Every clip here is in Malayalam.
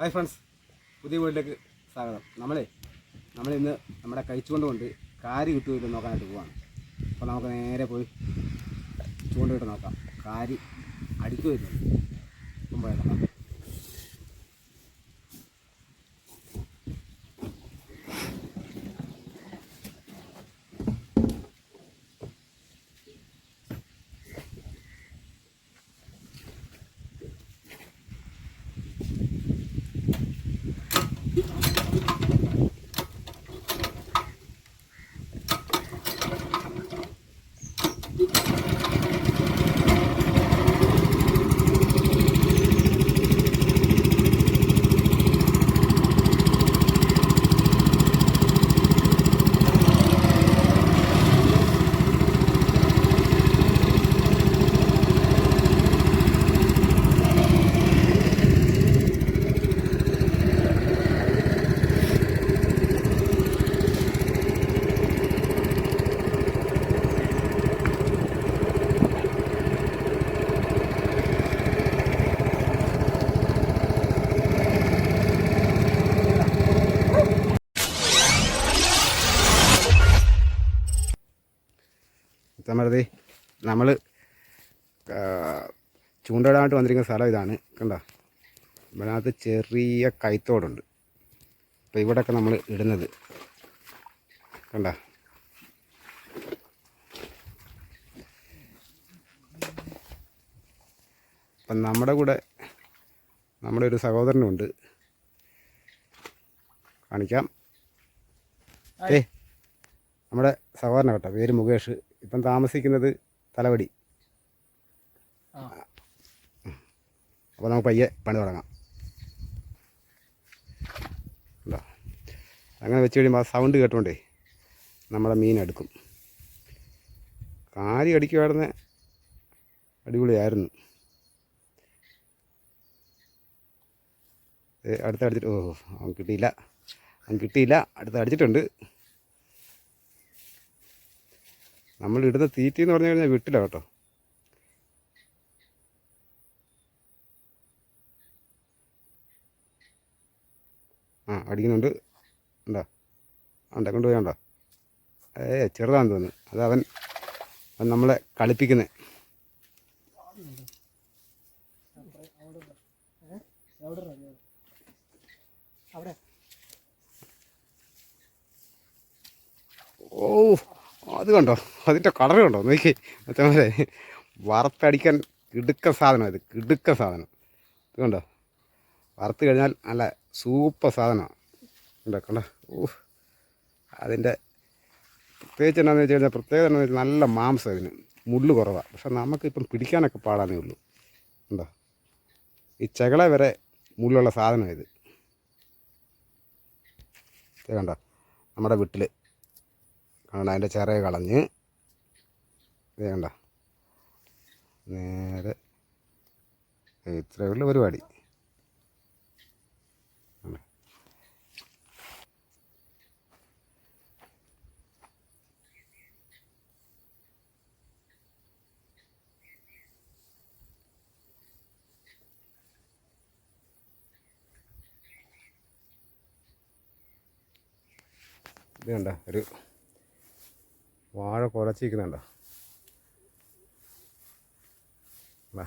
ഹായ് ഫ്രണ്ട്സ് പുതിയ വീട്ടിലേക്ക് സ്വാഗതം. നമ്മളെ നമ്മളിന്ന് നമ്മുടെ കഴിച്ചുകൊണ്ട് കൊണ്ട് കാരി കിട്ടുമല്ലോ നോക്കാനായിട്ട് പോവാണ്. അപ്പോൾ നമുക്ക് നേരെ പോയി ചൂണ്ടയിട്ട് നോക്കാം. കാരി അടിക്കുമായിരുന്നു അപ്പം പോയേക്കാം. സമരതി നമ്മൾ ചൂണ്ടയിടാനായിട്ട് വന്നിരിക്കുന്ന സ്ഥലം ഇതാണ് കണ്ടോ? ഇതിനകത്ത് ചെറിയ കൈത്തോടുണ്ട്. അപ്പോൾ ഇവിടെയൊക്കെ നമ്മൾ ഇടുന്നത്. കണ്ട? അപ്പം നമ്മുടെ കൂടെ നമ്മുടെ ഒരു സഹോദരനുണ്ട്. കാണിക്കാം. ഏ നമ്മുടെ സഹോദരനാട്ടോ കേട്ടോ പേര് മുകേഷ്. ഇപ്പം താമസിക്കുന്നത് തലവടി. അപ്പോൾ നമുക്ക് പയ്യെ പണി തുടങ്ങാം. ഉണ്ടോ? അങ്ങനെ വെച്ച് കഴിയുമ്പോൾ ആ സൗണ്ട് കേട്ടോണ്ടേ നമ്മുടെ മീൻ എടുക്കും കാരി അടിക്കുമായിരുന്ന അടിപൊളിയായിരുന്നു. അടുത്ത അടുത്ത് അടിച്ചിട്ട് ഓ അവൻ കിട്ടിയില്ല. അവൻ കിട്ടിയില്ല. അടുത്ത് അടിച്ചിട്ടുണ്ട്. നമ്മൾ ഇടുന്ന തീറ്റി എന്ന് പറഞ്ഞു കഴിഞ്ഞാൽ വിട്ടില്ല കേട്ടോ. ആ അടിക്കുന്നുണ്ട്. ഉണ്ടോ ഉണ്ടോ കൊണ്ടുപോയി ഉണ്ടോ ഏ ചെറുതാണെന്ന് തോന്നുന്നു. അത് അവൻ അവൻ നമ്മളെ കളിപ്പിക്കുന്നത് ഓ. അത് കണ്ടോ? അതിന്റെ കളർ കണ്ടോ? നോക്കി മറ്റേ വറുത്തടിക്കാൻ കിടുക്ക സാധനം ഇത് കിടുക്ക സാധനം. ഇത് കണ്ടോ? വറുത്ത് കഴിഞ്ഞാൽ നല്ല സൂപ്പർ സാധനമാണ് കണ്ടോ? കണ്ടോ? ഓ അതിന്റെ പ്രത്യേകിച്ച് എന്താണെന്ന് വെച്ച് കഴിഞ്ഞാൽ പ്രത്യേകത എന്താണെന്ന് വെച്ചാൽ നല്ല മാംസം ഇതിന്. മുള്ളു കുറവാണ് പക്ഷെ നമുക്കിപ്പം പിടിക്കാനൊക്കെ പാടാനേ ഉള്ളൂ. കണ്ടോ? ഈ ചകള വരെ മുള്ളുള്ള സാധനം ഇത്. കണ്ടോ? നമ്മുടെ വീട്ടിൽ കാണാം അതിന്റെ ചിറക് കളഞ്ഞ്. ഇത് കണ്ട? നേരെ ഇത്രയേ ഉള്ളൂ പരിപാടി? ഇത് കണ്ട? ഒരു വാഴ കുലച്ചിരിക്കുന്നുണ്ടോ വാ?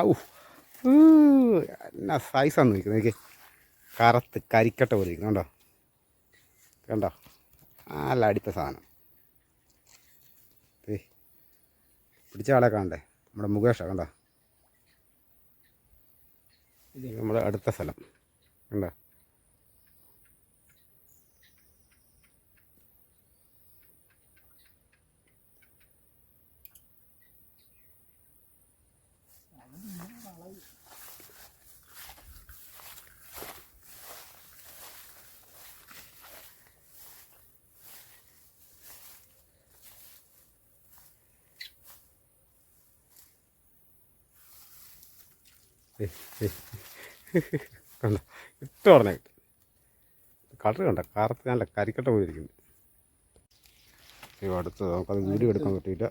ഔ. എന്നാ സൈസാന്ന് നോക്കി കറുത്ത് കരിക്കട്ട പോലെ ഇരിക്കുന്നു കണ്ടോ? നല്ല അടിപ്പ സാധനം. പിടിച്ച ആളെ കാണണ്ടേ? നമ്മുടെ മുകേഷ കണ്ടോ? നമ്മുടെ അടുത്ത സ്ഥലം. കണ്ടോ? കണ്ടോ? ഇട്ട് പറഞ്ഞ. കിട്ടും കളർ കണ്ട? കറുത്ത് നല്ല കരിക്കട്ട പോയിരിക്കുന്നു അയ്യോ അടുത്തത് നമുക്കത് വീഡിയോ എടുക്കാൻ പറ്റിയില്ല.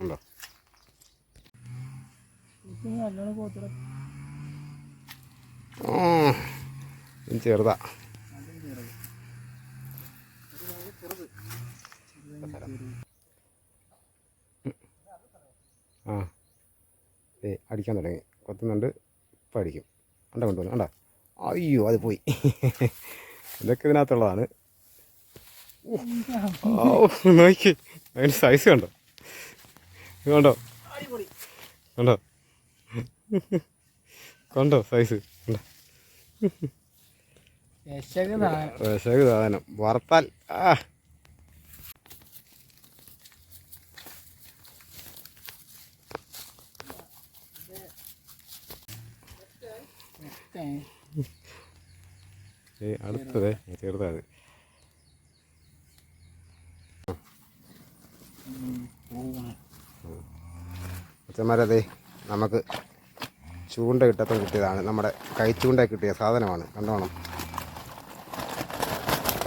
ഉണ്ടോ ചെറുതാ ആ ഏ അടിക്കാൻ തുടങ്ങി. കൊത്തുന്നുണ്ട് ഇപ്പം അടിക്കും കണ്ട കൊണ്ടുവന്നു അണ്ട അയ്യോ അത് പോയി. ഇതൊക്കെ ഇതിനകത്തുള്ളതാണ്. ഓ നോക്കി. അതിന്റെ സൈസ് കണ്ടോ? കണ്ടോ? കണ്ടോ? കണ്ടോ സൈസ് കണ്ടോ? വിശക് സാധനം വറുത്താൽ ആ. അടുത്തത്. ചെറുതാണ് അച്ഛന്മാരതെ നമുക്ക് ചൂണ്ട കിട്ടപ്പം കിട്ടിയതാണ്. നമ്മുടെ കൈ ചൂണ്ട കിട്ടിയ സാധനമാണ്. കണ്ടോണം?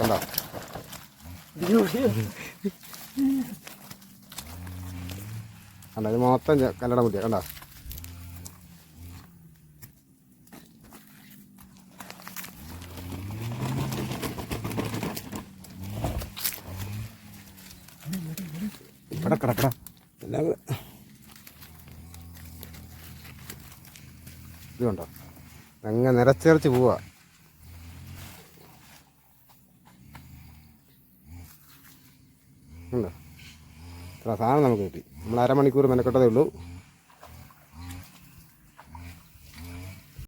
കണ്ടോ? കണ്ടോ? ഇത് മൊത്തം കല്ലട മുട്ടിയ. കണ്ടോ? കിടക്കട എല്ലാം ഇതുണ്ടോ അങ്ങ് നിറച്ചിറച്ച് പോവാ. ഉണ്ടോ? ഇത്ര സാധനം നമുക്ക് കിട്ടി. നമ്മൾ അരമണിക്കൂർ മെനക്കെട്ടതേ ഉള്ളൂ.